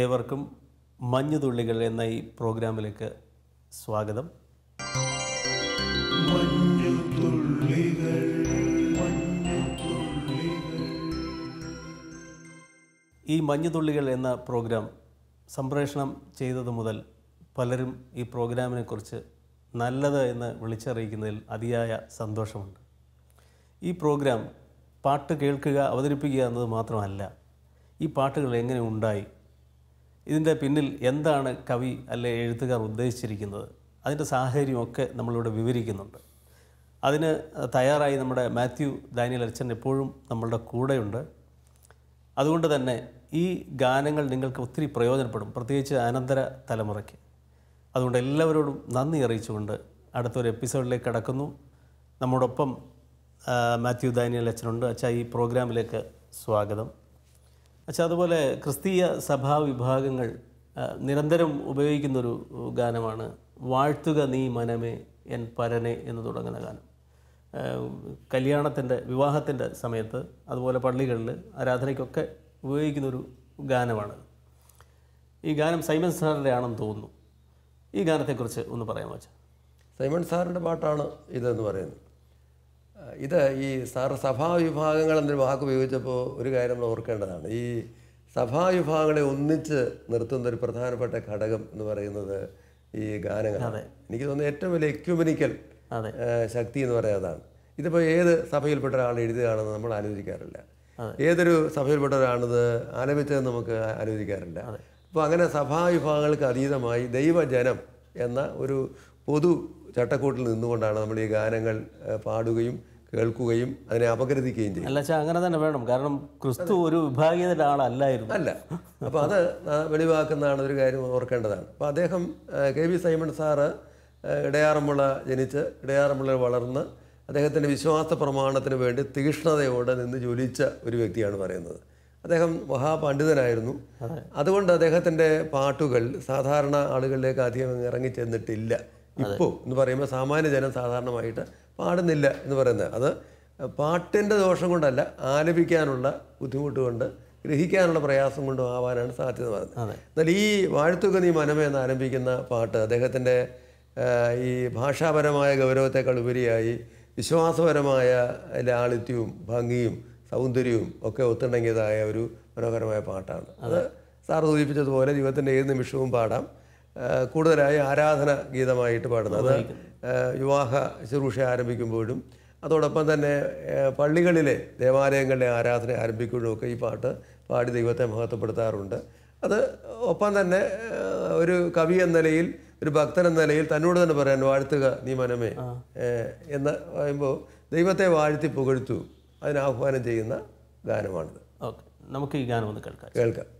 ഏവർക്കും മഞ്ഞുതുള്ളികൾ എന്ന ഈ പ്രോഗ്രാമിലേക്ക് സ്വാഗതം. ഈ മഞ്ഞുതുള്ളികൾ എന്ന പ്രോഗ്രാം സംപ്രേഷണം ചെയ്തത് മുതൽ പലരും ഈ പ്രോഗ്രാമിനെക്കുറിച്ച് നല്ലത് എന്ന് വിളിച്ചറിയിക്കുന്നതിൽ അതിയായ സന്തോഷമുണ്ട്. ഈ പ്രോഗ്രാം പാട്ട് കേൾക്കുക അവതരിപ്പിക്കുക എന്നത് മാത്രമല്ല ഈ പാട്ടുകൾ എങ്ങനെ ഉണ്ടായി ഇതിന്റെ പിന്നിൽ എന്താണ് കവി അല്ലെ എഴുത്തുകാർ ഉദ്ദേശിച്ചിരിക്കുന്നത്? അതിന്റെ സാഹചര്യമൊക്കെ നമ്മളിവിടെ വിവരിക്കുന്നുണ്ട്. അതിന് തയ്യാറായി നമ്മുടെ മാത്യു ദാനിയൽ അച്ഛൻ എപ്പോഴും നമ്മളുടെ കൂടെയുണ്ട്. അതുകൊണ്ട് തന്നെ ഈ ഗാനങ്ങൾ നിങ്ങൾക്ക് ഒത്തിരി പ്രയോജനപ്പെടും പ്രത്യേകിച്ച് അനന്തര തലമുറയ്ക്ക്. അതുകൊണ്ട് എല്ലാവരോടും നന്ദി അറിയിച്ചുകൊണ്ട് അടുത്തൊരു എപ്പിസോഡിലേക്ക് കടക്കുന്നു. നമ്മോടൊപ്പം മാത്യു ദാനിയൽ അച്ഛനുണ്ട്. അച്ഛാ ഈ പ്രോഗ്രാമിലേക്ക് സ്വാഗതം. അച്ഛാ അതുപോലെ ക്രിസ്തീയ സഭാ വിഭാഗങ്ങൾ നിരന്തരം ഉപയോഗിക്കുന്നൊരു ഗാനമാണ് വാഴ്ത്തുക നീ മനമേ എൻ പരനെ എന്ന് തുടങ്ങുന്ന ഗാനം. കല്യാണത്തിന്റെ വിവാഹത്തിന്റെ സമയത്ത് അതുപോലെ പള്ളികളിൽ ആരാധനയ്ക്കൊക്കെ ഉപയോഗിക്കുന്നൊരു ഗാനമാണ്. ഈ ഗാനം സൈമൻ സാറിന്റെ ആണെന്ന് തോന്നുന്നു. ഈ ഗാനത്തെക്കുറിച്ച് ഒന്ന് പറയാമോ അച്ഛാ? സൈമൺ സാറിന്റെ പാട്ടാണ് ഇതെന്ന് പറയുന്നത്. ഇത് ഈ സാർ സഭാവിഭാഗങ്ങൾ എന്നൊരു വാക്ക് ഉപയോഗിച്ചപ്പോൾ ഒരു കാര്യം നമ്മൾ ഓർക്കേണ്ടതാണ്. ഈ സഭാവിഭാഗങ്ങളെ ഒന്നിച്ച് നിർത്തുന്ന ഒരു പ്രധാനപ്പെട്ട ഘടകം എന്ന് പറയുന്നത് ഈ ഗാനങ്ങളാണ്. എനിക്ക് തോന്നുന്നത് ഏറ്റവും വലിയ എക്യുമനിക്കൽ. ശക്തി എന്ന് പറയുന്നതാണ് ഇതിപ്പോൾ ഏത് സഭയിൽപ്പെട്ട ഒരാൾ എഴുതുകയാണെന്ന് നമ്മൾ ആലോചിക്കാറില്ല. ഏതൊരു സഭയിൽപ്പെട്ട ഒരാളത് ആലപിച്ചതെന്ന് നമുക്ക് ആലോചിക്കാറില്ല. അപ്പോൾ അങ്ങനെ സഭാവിഭാഗങ്ങൾക്ക് അതീതമായി ദൈവജനം എന്ന ഒരു പൊതു ചട്ടക്കൂട്ടിൽ നിന്നുകൊണ്ടാണ് നമ്മൾ ഈ ഗാനങ്ങൾ പാടുകയും കേൾക്കുകയും അതിനെ അപഗ്രഥിക്കുകയും ചെയ്യും. അല്ല അങ്ങനെ തന്നെ വേണം. കാരണം ക്രിസ്തു ഒരു വിഭാഗീയതയുടെ ആളല്ലായിരുന്നു. അല്ല. അപ്പോൾ അത് വെളിവാക്കുന്നതാണ് ഒരു കാര്യം ഓർക്കേണ്ടതാണ്. അപ്പോൾ അദ്ദേഹം K V Simon sir Edayaranmula ജനിച്ച് ഇടയാറന്മുള വളർന്ന് അദ്ദേഹത്തിന്റെ വിശ്വാസ പ്രമാണത്തിന് വേണ്ടി തീക്ഷ്ണതയോടെ നിന്ന് ജ്വലിച്ച ഒരു വ്യക്തിയാണ് പറയുന്നത്. അദ്ദേഹം മഹാപണ്ഡിതനായിരുന്നു. അതുകൊണ്ട് അദ്ദേഹത്തിന്റെ പാട്ടുകൾ സാധാരണ ആളുകളിലേക്ക് അധികം ഇറങ്ങി ചെന്നിട്ടില്ല. ഇപ്പോൾ എന്ന് പറയുമ്പോൾ സാമാന്യ ജനം സാധാരണമായിട്ട് പാടുന്നില്ല എന്ന് പറയുന്നത്. അത് പാട്ടിന്റെ ദോഷം കൊണ്ടല്ല ആലപിക്കാനുള്ള ബുദ്ധിമുട്ട് കൊണ്ട് ഗ്രഹിക്കാനുള്ള പ്രയാസം കൊണ്ടും ആവാനാണ് സാധ്യത പറയുന്നത്. എന്നാൽ ഈ വാഴ്ത്തുക നീ മനമേ എന്ന് ആരംഭിക്കുന്ന പാട്ട് അദ്ദേഹത്തിന്റെ ഈ ഭാഷാപരമായ ഗൗരവത്തെക്കാൾ ഉപരിയായി വിശ്വാസപരമായ ലാളിത്യവും ഭംഗിയും സൗന്ദര്യവും ഒക്കെ ഒത്തിണങ്ങിയതായ ഒരു മനോഹരമായ പാട്ടാണ്. അത്. സാർ സൂചിപ്പിച്ചതുപോലെ ജീവിതത്തിന്റെ ഏത് നിമിഷവും പാടാം. കൂടുതലായി ആരാധന ഗീതമായിട്ട് പാടുന്നത്. അത് വിവാഹ ശുശ്രൂഷ ആരംഭിക്കുമ്പോഴും അതോടൊപ്പം തന്നെ പള്ളികളിലെ ദേവാലയങ്ങളിലെ ആരാധന ആരംഭിക്കുമ്പോഴും ഒക്കെ ഈ പാട്ട് പാടി ദൈവത്തെ മഹത്വപ്പെടുത്താറുണ്ട്. അത് ഒപ്പം തന്നെ ഒരു കവി എന്ന നിലയിൽ ഒരു ഭക്തൻ എന്ന നിലയിൽ തന്നോട് തന്നെ പറയാൻ വാഴ്ത്തുക നീ മനമേ. എന്ന് പറയുമ്പോൾ ദൈവത്തെ വാഴ്ത്തി പുകഴ്ത്തു അതിനാഹ്വാനം ചെയ്യുന്ന ഗാനമാണിത്. ഓക്കെ. നമുക്ക് ഈ ഗാനം ഒന്ന് കേൾക്കാം. കേൾക്കാം ും.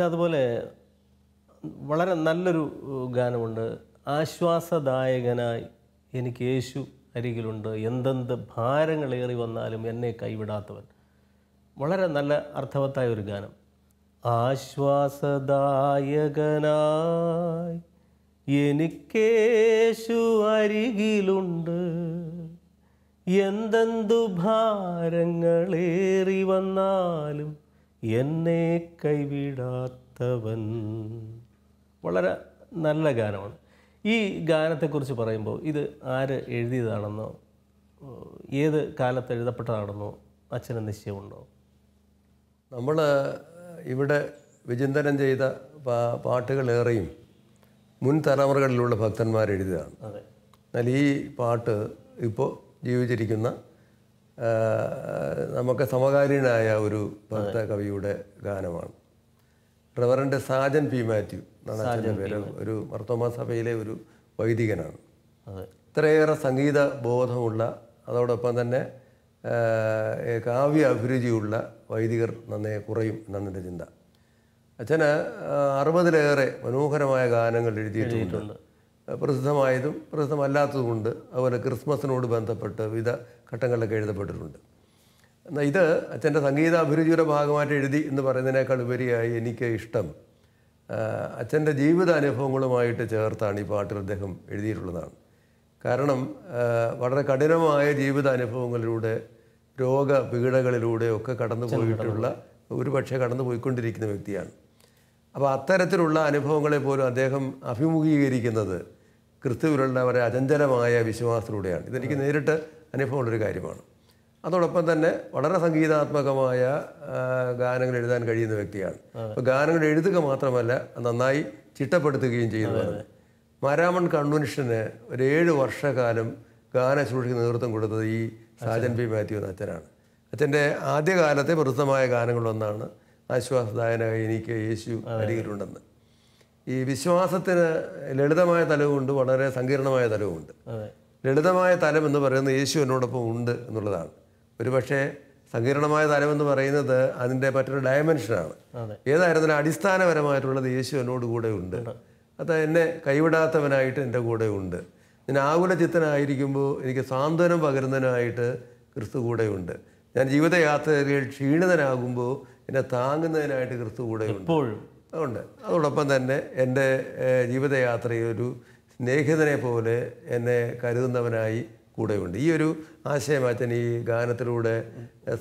പക്ഷെ അതുപോലെ വളരെ നല്ലൊരു ഗാനമുണ്ട്. ആശ്വാസദായകനായി എനിക്ക് യേശു അരികിലുണ്ട്. എന്തെന്ത് ഭാരങ്ങളേറി വന്നാലും എന്നെ കൈവിടാത്തവൻ. വളരെ നല്ല അർത്ഥവത്തായ ഒരു ഗാനം. ആശ്വാസദായകനായി എനിക്കേശു അരികിലുണ്ട്. എന്തെന്തു ഭാരങ്ങളേറി വന്നാലും എന്നെ കൈവിടാത്തവൻ. വളരെ നല്ല ഗാനമാണ്. ഈ ഗാനത്തെക്കുറിച്ച് പറയുമ്പോൾ ഇത് ആര് എഴുതിയതാണെന്നോ ഏത് കാലത്ത് എഴുതപ്പെട്ടതാണെന്നോ അച്ഛന് നിശ്ചയമുണ്ടോ? നമ്മൾ ഇവിടെ വിചിന്തനം ചെയ്ത പാ- പാട്ടുകളേറെയും മുൻ തലമുറകളിലുള്ള ഭക്തന്മാർ എഴുതിയതാണ് അതെ. എന്നാൽ ഈ പാട്ട് ഇപ്പോൾ ജീവിച്ചിരിക്കുന്ന നമുക്ക് സമകാലീനായ ഒരു ഭക്ത കവിയുടെ ഗാനമാണ്. റവറൻഡ് സാജൻ പി മാത്യു എന്നാണ് അച്ഛന്റെ പേര് ഒരു മർത്തോമ സഭയിലെ ഒരു വൈദികനാണ്. ഇത്രയേറെ സംഗീത ബോധമുള്ള അതോടൊപ്പം തന്നെ കാവ്യ അഭിരുചിയുള്ള വൈദികർ നന്നേ കുറയും എന്നാണ് എന്റെ ചിന്ത. അച്ഛന് അറുപതിലേറെ മനോഹരമായ ഗാനങ്ങൾ എഴുതിയിട്ടുണ്ട്. പ്രസിദ്ധമായതും പ്രസിദ്ധമല്ലാത്തതുമുണ്ട്. അതുപോലെ ക്രിസ്മസിനോട് ബന്ധപ്പെട്ട് വിവിധ ഘട്ടങ്ങളിലൊക്കെ എഴുതപ്പെട്ടിട്ടുണ്ട്. എന്നാൽ ഇത് അച്ഛന്റെ സംഗീത അഭിരുചിയുടെ ഭാഗമായിട്ട് എഴുതി എന്ന് പറയുന്നതിനേക്കാൾ ഉപരിയായി എനിക്ക് ഇഷ്ടം അച്ഛന്റെ ജീവിത അനുഭവങ്ങളുമായിട്ട് ചേർത്താണ് ഈ പാട്ടിൽ അദ്ദേഹം എഴുതിയിട്ടുള്ളതാണ്. കാരണം വളരെ കഠിനമായ ജീവിത അനുഭവങ്ങളിലൂടെ രോഗ ഒക്കെ കടന്നു പോയിട്ടുള്ള ഒരു പക്ഷേ കടന്നു പോയിക്കൊണ്ടിരിക്കുന്ന വ്യക്തിയാണ്. അപ്പോൾ അത്തരത്തിലുള്ള അനുഭവങ്ങളെ പോലും അദ്ദേഹം അഭിമുഖീകരിക്കുന്നത് ക്രിസ്തുവിലുള്ള വളരെ അചഞ്ചലമായ വിശ്വാസത്തിലൂടെയാണ്. ഇതെനിക്ക് നേരിട്ട് അനുഭവമുള്ളൊരു കാര്യമാണ്. അതോടൊപ്പം തന്നെ വളരെ സംഗീതാത്മകമായ ഗാനങ്ങൾ എഴുതാൻ കഴിയുന്ന വ്യക്തിയാണ്. അപ്പോൾ ഗാനങ്ങൾ എഴുതുക മാത്രമല്ല നന്നായി ചിട്ടപ്പെടുത്തുകയും ചെയ്യുന്നതാണ് മാരാമൺ കൺവെൻഷന് ഒരു ഏഴ് വർഷക്കാലം ഗാന ശുശ്രൂഷയ്ക്ക് നേതൃത്വം കൊടുത്തത് ഈ സാജൻ പി മാത്യു എന്ന അച്ഛനാണ്. അച്ഛന്റെ ആദ്യകാലത്തെ പ്രസിദ്ധമായ ഗാനങ്ങളൊന്നാണ് ആശ്വാസദായന എനിക്ക് യേശു അരികിലുണ്ടെന്ന്. ഈ വിശ്വാസത്തിന് ലളിതമായ തലവുമുണ്ട് വളരെ സങ്കീർണമായ തലവുമുണ്ട്. ലളിതമായ തലം എന്ന് പറയുന്നത് യേശു എന്നോടൊപ്പം ഉണ്ട് എന്നുള്ളതാണ്. ഒരുപക്ഷെ സങ്കീർണമായ തലം എന്ന് പറയുന്നത് അതിന്റെ മറ്റൊരു ഡയമെൻഷനാണ്. ഏതായിരുന്നാലും അടിസ്ഥാനപരമായിട്ടുള്ളത് യേശു എന്നോട് കൂടെ ഉണ്ട്. അത് എന്നെ കൈവിടാത്തവനായിട്ട് എന്റെ കൂടെ ഉണ്ട്. ഞാൻ ആകുല ചിത്തനായിരിക്കുമ്പോൾ എനിക്ക് സാന്ത്വനം പകരുന്നതിനായിട്ട് ക്രിസ്തു കൂടെയുണ്ട് ഞാൻ ജീവിതയാത്രയിൽ ക്ഷീണിതനാകുമ്പോൾ എന്നെ താങ്ങുന്നതിനായിട്ട് ക്രിസ്തു കൂടെയുണ്ട് എപ്പോഴും. ഉണ്ട് അതോടൊപ്പം തന്നെ എന്റെ ജീവിതയാത്രയൊരു ജീവിതയാത്രയിൽ ഒരു സ്നേഹിതനെ പോലെ എന്നെ കരുതുന്നവനായി കൂടെയുണ്ട്. ഈ ഒരു ആശയമാറ്റൻ ഈ ഗാനത്തിലൂടെ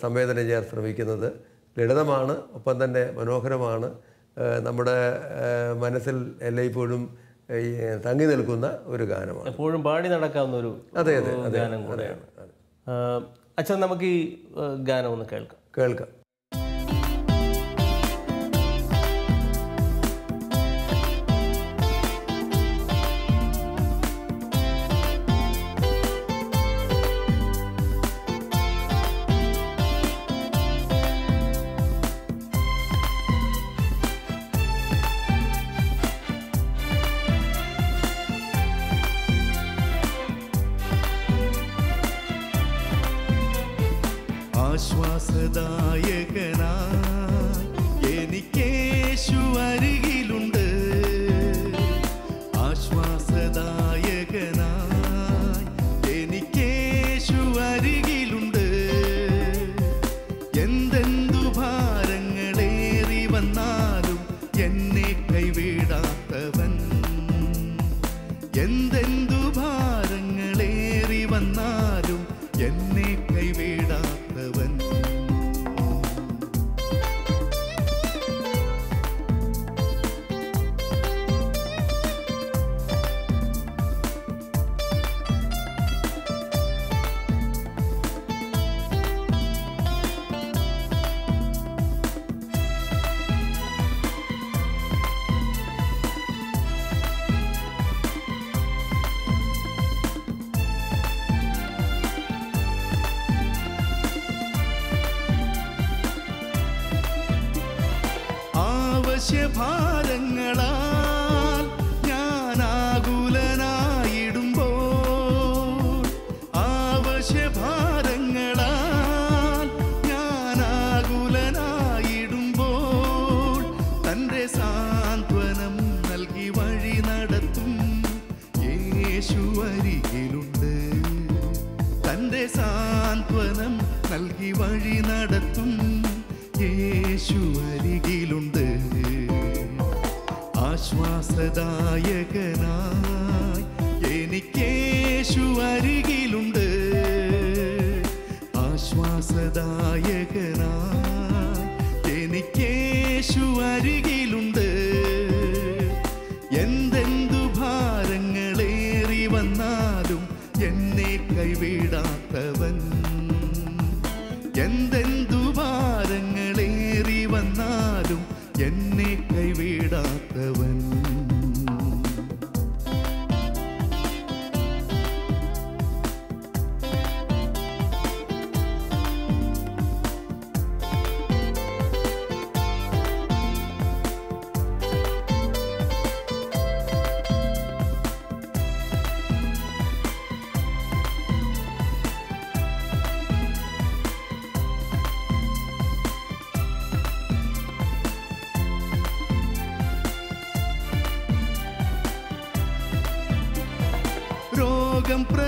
സംവേദനം ചെയ്യാൻ ശ്രമിക്കുന്നത് ലളിതമാണ് ഒപ്പം തന്നെ മനോഹരമാണ്. നമ്മുടെ മനസ്സിൽ എല്ലായ്പ്പോഴും ഈ തങ്ങി നിൽക്കുന്ന ഒരു ഗാനമാണ്. എപ്പോഴും പാടി നടക്കാവുന്ന ഒരു അതെ അതെ ഗാനം കൂടെയാണ്. അച്ഛൻ നമുക്ക് ഈ ഗാനം ഒന്ന് കേൾക്കാം. കേൾക്കാം. എന്തെന്തു ഭാരങ്ങളേറി വന്നാലും എന്നെ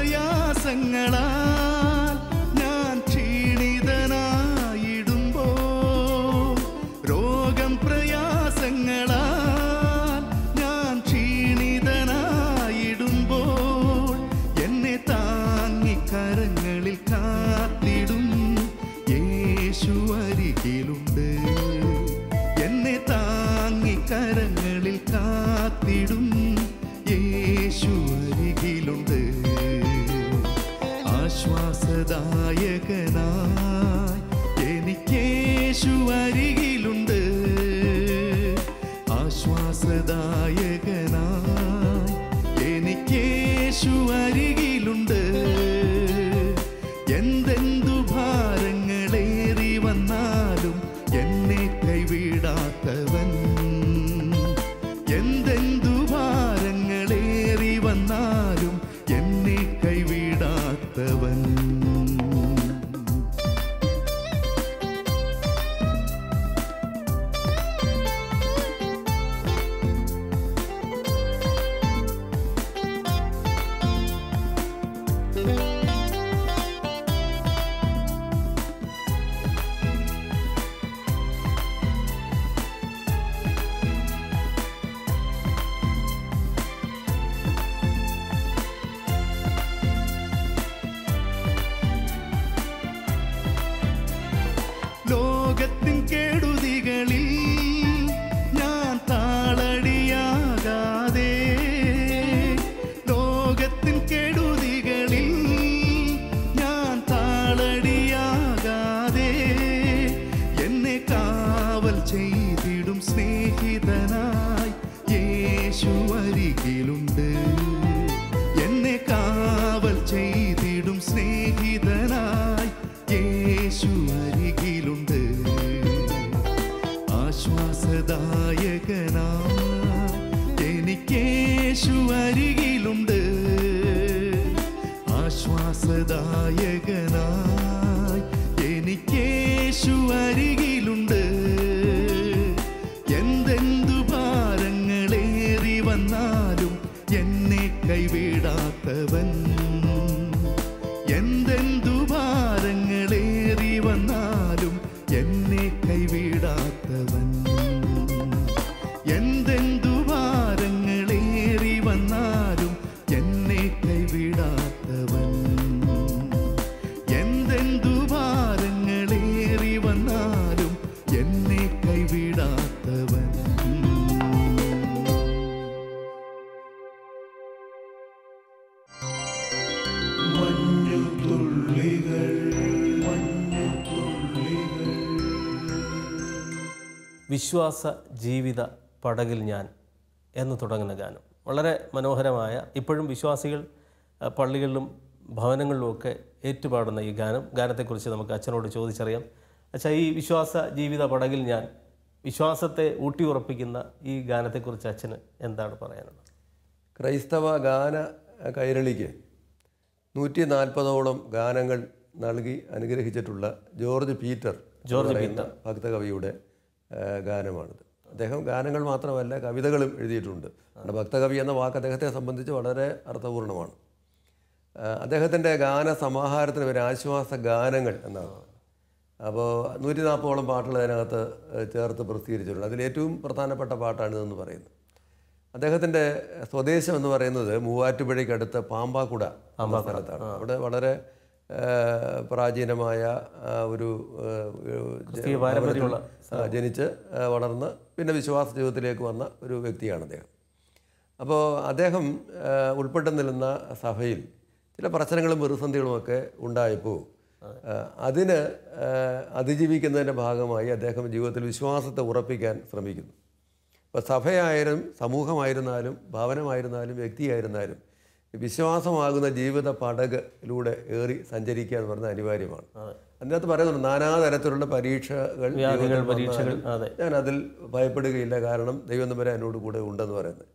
പ്രയാസങ്ങളാൽ ഞാൻ ക്ഷീണിതനായിടുമ്പോ രോഗം പ്രയാസങ്ങളാൽ ഞാൻ ക്ഷീണിതനായിടുമ്പോൾ എന്നെ താങ്ങി കരങ്ങളിൽ കാത്തിടും. യേശു അരികിലുണ്ട്. ആശ്വാസദായകനായി ആശ്വാസദായകനായി എനിക്കേശു അരികിലുണ്ട് വിശ്വാസ ജീവിത പടകിൽ ഞാൻ എന്ന് തുടങ്ങുന്ന ഗാനം. വളരെ മനോഹരമായ ഇപ്പോഴും വിശ്വാസികൾ പള്ളികളിലും ഭവനങ്ങളിലുമൊക്കെ ഏറ്റുപാടുന്ന ഈ ഗാനം. ഗാനത്തെക്കുറിച്ച് നമുക്ക് അച്ഛനോട് ചോദിച്ചറിയാം. അച്ഛാ ഈ വിശ്വാസ ജീവിത പടകിൽ ഞാൻ വിശ്വാസത്തെ ഊട്ടിയുറപ്പിക്കുന്ന ഈ ഗാനത്തെക്കുറിച്ച് അച്ഛന് എന്താണ് പറയാനുള്ളത്? ക്രൈസ്തവ ഗാന കൈരളിക്ക് നൂറ്റി നാൽപ്പതോളം ഗാനങ്ങൾ നൽകി അനുഗ്രഹിച്ചിട്ടുള്ള ജോർജ് പീറ്റർ ജോർജ് പീറ്റർ. ഭക്തകവിയുടെ ഗാനമാണിത്. അദ്ദേഹം ഗാനങ്ങൾ മാത്രമല്ല കവിതകളും എഴുതിയിട്ടുണ്ട്. ഭക്തകവി എന്ന വാക്ക് അദ്ദേഹത്തെ സംബന്ധിച്ച് വളരെ അർത്ഥപൂർണമാണ് ആ, അദ്ദേഹത്തിന്റെ ഗാന സമാഹാരത്തിന് ഒരു ആശ്വാസ ഗാനങ്ങൾ എന്നാണ്. അപ്പോൾ നൂറ്റി നാൽപ്പതോളം പാട്ടുകൾ അതിനകത്ത് ചേർത്ത് പ്രസിദ്ധീകരിച്ചിട്ടുണ്ട്. അതിലേറ്റവും പ്രധാനപ്പെട്ട പാട്ടാണിതെന്ന് പറയുന്നത്. അദ്ദേഹത്തിന്റെ സ്വദേശം എന്ന് പറയുന്നത് മൂവാറ്റുപുഴയ്ക്കടുത്ത് പാമ്പാക്കുട എന്ന സ്ഥലത്താണ്. അവിടെ വളരെ പ്രാചീനമായ ഒരു ജനിച്ച് വളർന്ന് പിന്നെ വിശ്വാസ ജീവിതത്തിലേക്ക് വന്ന ഒരു വ്യക്തിയാണ് അദ്ദേഹം. അപ്പോൾ അദ്ദേഹം ഉൾപ്പെട്ടു നിൽക്കുന്ന സഭയിൽ ചില പ്രശ്നങ്ങളും പ്രതിസന്ധികളും ഒക്കെ ഉണ്ടായപ്പോൾ അതിന് അതിജീവിക്കുന്നതിന്റെ ഭാഗമായി അദ്ദേഹം ജീവിതത്തിൽ വിശ്വാസത്തെ ഉറപ്പിക്കാൻ ശ്രമിക്കുന്നു. ഇപ്പോൾ സഭയായാലും സമൂഹമായിരുന്നാലും ഭവനമായിരുന്നാലും വ്യക്തിയായിരുന്നാലും വിശ്വാസമാകുന്ന ജീവിത പടകിലൂടെ ഏറി സഞ്ചരിക്കുക എന്ന് പറഞ്ഞാൽ അനിവാര്യമാണ്. അതിനകത്ത് പറയുന്നുണ്ട് നാനാതരത്തിലുള്ള പരീക്ഷകൾ പരീക്ഷകൾ ഞാൻ അതിൽ ഭയപ്പെടുകയില്ല. കാരണം ദൈവം തമ്പുരാൻ എന്നോട് കൂടെ ഉണ്ടെന്ന് പറയുന്നത്.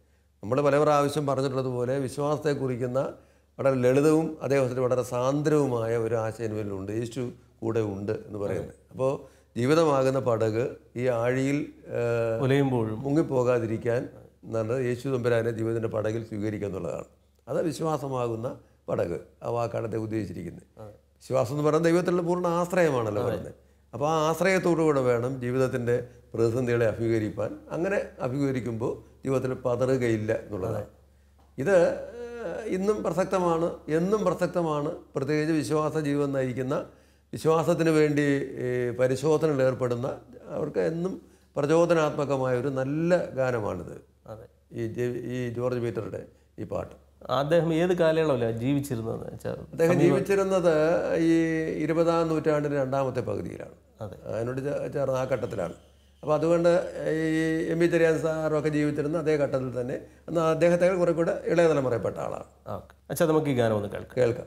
നമ്മൾ പല പ്രാവശ്യം പറഞ്ഞിട്ടുള്ളതുപോലെ വിശ്വാസത്തെ കുറിക്കുന്ന വളരെ ലളിതവും അതേപോലെ വളരെ സാന്ദ്രവുമായ ഒരു ആശയം ഇവരിലുണ്ട് യേശു കൂടെ ഉണ്ട് എന്ന് പറയുന്നത്. അപ്പോൾ ജീവിതമാകുന്ന പടക് ഈ ആഴിയിൽ ഉലയുമ്പോഴും മുങ്ങിപ്പോകാതിരിക്കാൻ എന്നാണ് യേശു തമ്പുരാനെ ജീവിതത്തിന്റെ പടകിൽ സ്വീകരിക്കുക എന്നുള്ളതാണ്. അത് വിശ്വാസമാകുന്ന പടക് ആ വാക്കാണത്തെ ഉദ്ദേശിച്ചിരിക്കുന്നത്. വിശ്വാസം എന്ന് പറയുന്നത് ദൈവത്തിലുള്ള പൂർണ ആശ്രയമാണല്ലോ പറയുന്നത് അപ്പോൾ ആ ആശ്രയത്തോടുകൂടെ വേണം ജീവിതത്തിന്റെ പ്രതിസന്ധികളെ അഭിമുഖീകരിക്കാൻ അങ്ങനെ അഭിമുഖീകരിക്കുമ്പോൾ ജീവിതത്തിൽ പതറുകയില്ല എന്നുള്ളതാണ്. ഇത് ഇന്നും പ്രസക്തമാണ് എന്നും പ്രസക്തമാണ്. പ്രത്യേകിച്ച് വിശ്വാസ ജീവിതം നയിക്കുന്ന വിശ്വാസത്തിന് വേണ്ടി പരിശോധനയിൽ ഏർപ്പെടുന്ന അവർക്ക് എന്നും പ്രചോദനാത്മകമായ ഒരു നല്ല ഗാനമാണിത്. ഈ ഈ ജോർജ് പീറ്ററുടെ ഈ പാട്ട്. അദ്ദേഹം ഏത് കാലയളവിലാണ് ജീവിച്ചിരുന്നത് അദ്ദേഹം ജീവിച്ചിരുന്നത് ഈ ഇരുപതാം നൂറ്റാണ്ടിന്റെ രണ്ടാമത്തെ പകുതിയിലാണ്. അതെ. അതിനോട് ചേർന്ന ആ ഘട്ടത്തിലാണ്. അപ്പോൾ അതുകൊണ്ട് ഈ എം വി ചെറിയാൻ സാറൊക്കെ ജീവിച്ചിരുന്ന അതേ ഘട്ടത്തിൽ തന്നെ എന്നാൽ അദ്ദേഹത്തെ കുറെ കൂടെ ഇളയ തലമുറയിൽപ്പെട്ട ആളാണ്. അച്ഛാ നമുക്ക് ഈ ഗാനം ഒന്ന് കേൾക്കാം. കേൾക്കാം.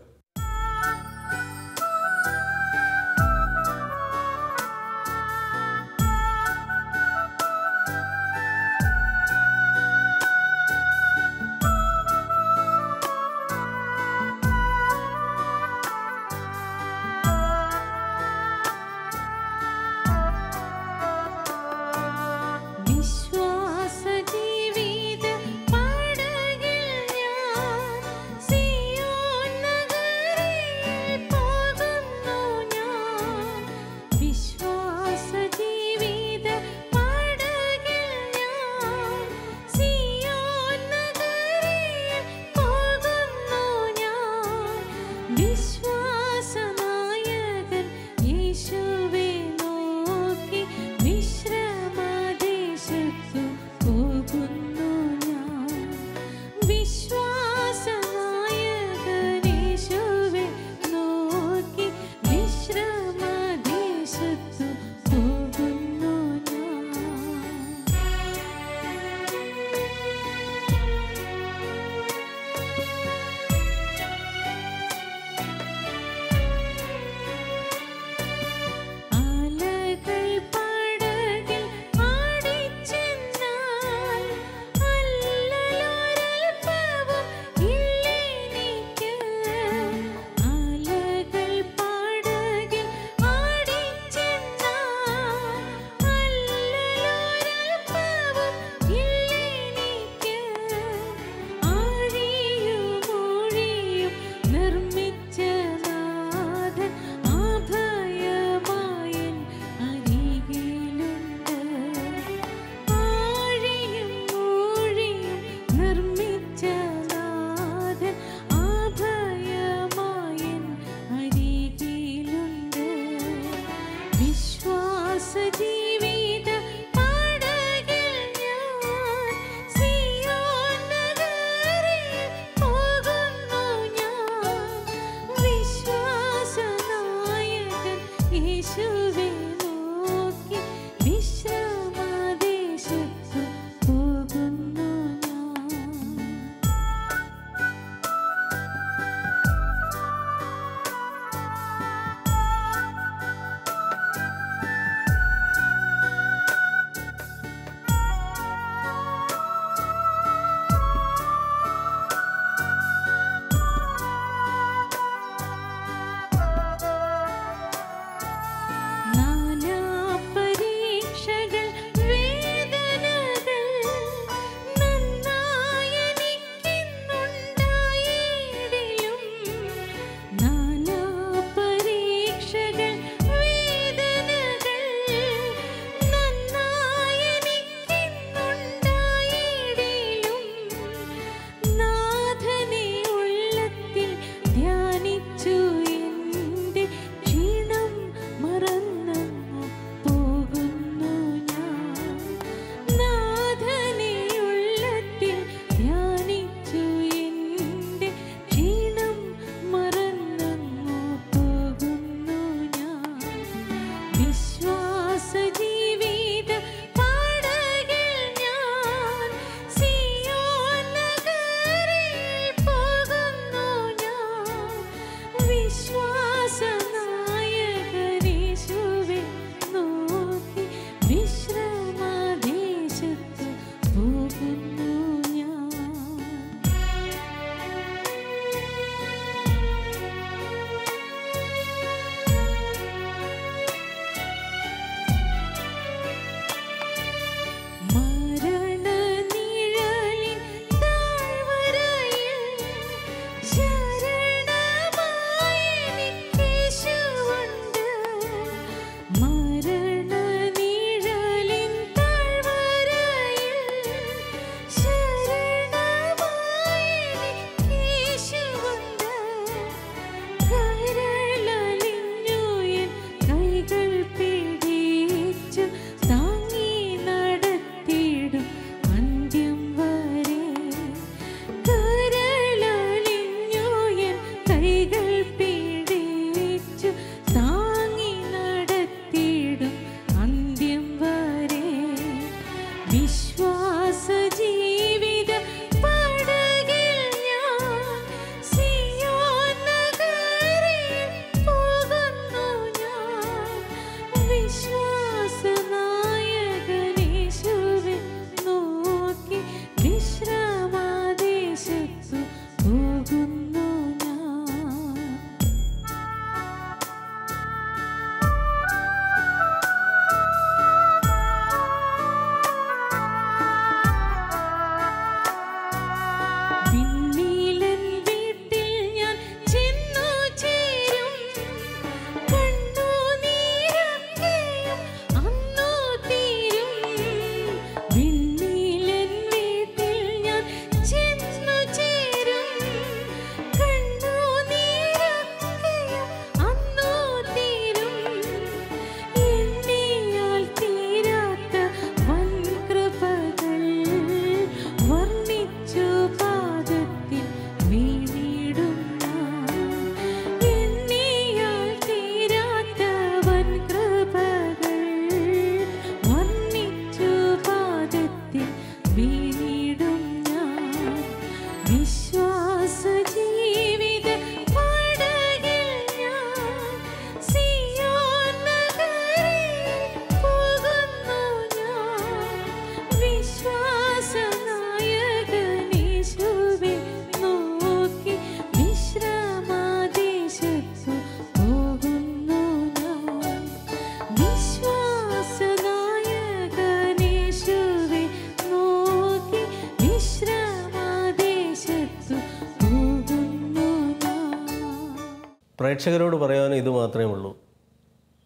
പ്രേക്ഷകരോട് പറയാനും ഇത് മാത്രമേ ഉള്ളൂ.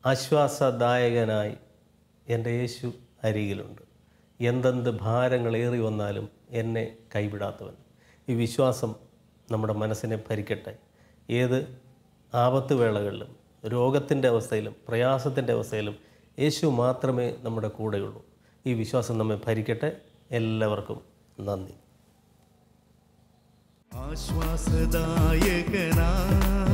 ആശ്വാസദായകനായി എന്റെ യേശു അരികിലുണ്ട്. എന്തെന്ത് ഭാരങ്ങളേറി വന്നാലും എന്നെ കൈവിടാത്തവൻ. ഈ വിശ്വാസം നമ്മുടെ മനസ്സിനെ ഭരിക്കട്ടെ. ഏത് ആപത്ത് വേളകളിലും രോഗത്തിന്റെ അവസ്ഥയിലും പ്രയാസത്തിന്റെ അവസ്ഥയിലും യേശു മാത്രമേ നമ്മുടെ കൂടെയുള്ളൂ. ഈ വിശ്വാസം നമ്മെ ഭരിക്കട്ടെ. എല്ലാവർക്കും നന്ദി. ആശ്വാസദായകനായി